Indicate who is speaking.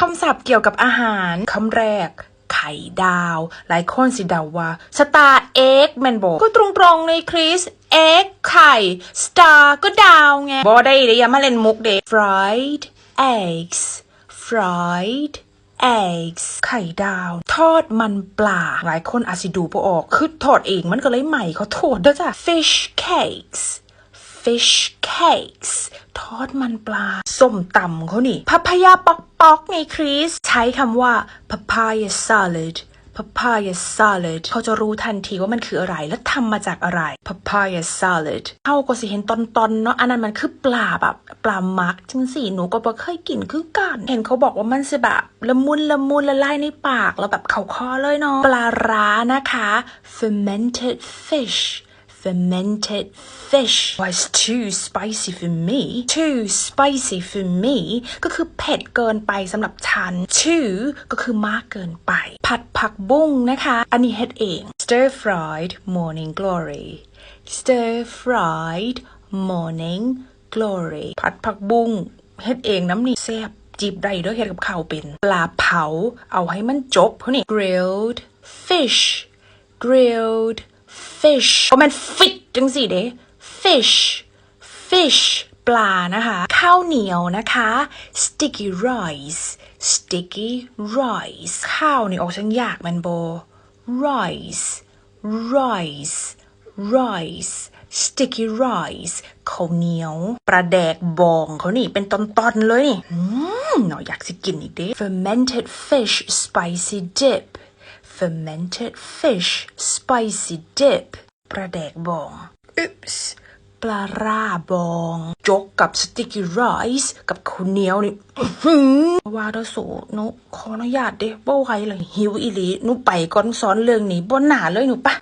Speaker 1: คำศัพท์เกี่ยวกับอาหารคำแรก ไข่ดาว หลายคนสิเดาว่าสตาร์เอ็กแมนบอกก็ตรงๆในคริสเอ็กไข่สตาร์ก็ดาวไงบอได้เลยอย่ามาเล่นมุกเด็ก fried eggs fried eggs ไข่ดาว ทอดมันปลา หลายคนอาจสิดูบ่ออก คือทอดเองมันก็เลยใหม่เขาโทษด้อจ้ะ fish cakes fish cakes ทอดมันปลา ส้มตำเขานี่ พัพยาปอกปอกไงคริส ใช้คำว่า papaya salad papaya salad เขาจะรู้ทันทีว่ามันคืออะไร และทำมาจากอะไร papaya salad เขาก็สิเห็นตอนๆเนาะ อันนั้นมันคือปลาแบบปลามักจังสิหนูก็บอกเคยกินคือกัน เห็นเขาบอกว่ามันจะแบบละมุนละมุนละลายในปาก แล้วแบบเข่าคอเลยเนาะ ปลาร้านะคะ fermented fish fermented fish was too spicy for me too spicy for me ก็คือเผ็ดเกินไปสำหรับฉัน too ก็คือมากเกินไป ผัดผักบุ้งนะคะ อันนี้เฮ็ดเอง stir fried morning glory stir fried morning glory ผัดผักบุ้งเฮ็ดเองน้ำนี่แซ่บจีบได้ด้วยเฮ็ดกับข้าวเป็น ปลาเผาเอาให้มันจบเพราะนี่ grilled fish grilled fish เพราะมันฟิตจังสิเด้ fish fish ปลานะคะ ข้าวเหนียวนะคะ sticky rice sticky rice ข้าวนี่ออกช่างยากมันโบ rice rice rice sticky rice ข้าวเหนียวปลาแดกบองเขานี่เป็นตอนๆเลยนี่อืมเนาะอยากสิกินอีกเด้ fermented fish spicy dip fermented fish spicy dip ปลาแดกบอง oops ปลาร่าบองจกกับสติกกี้ไรซ์กับข้าวเหนียวนี่อื้อหือว่าเดาสูหนุขออนุญาตเด้บ่ไหวเลยหิวอีหลีหนูไปก่อนสอนเรื่องนี้บ่หนาเลยหนูปะ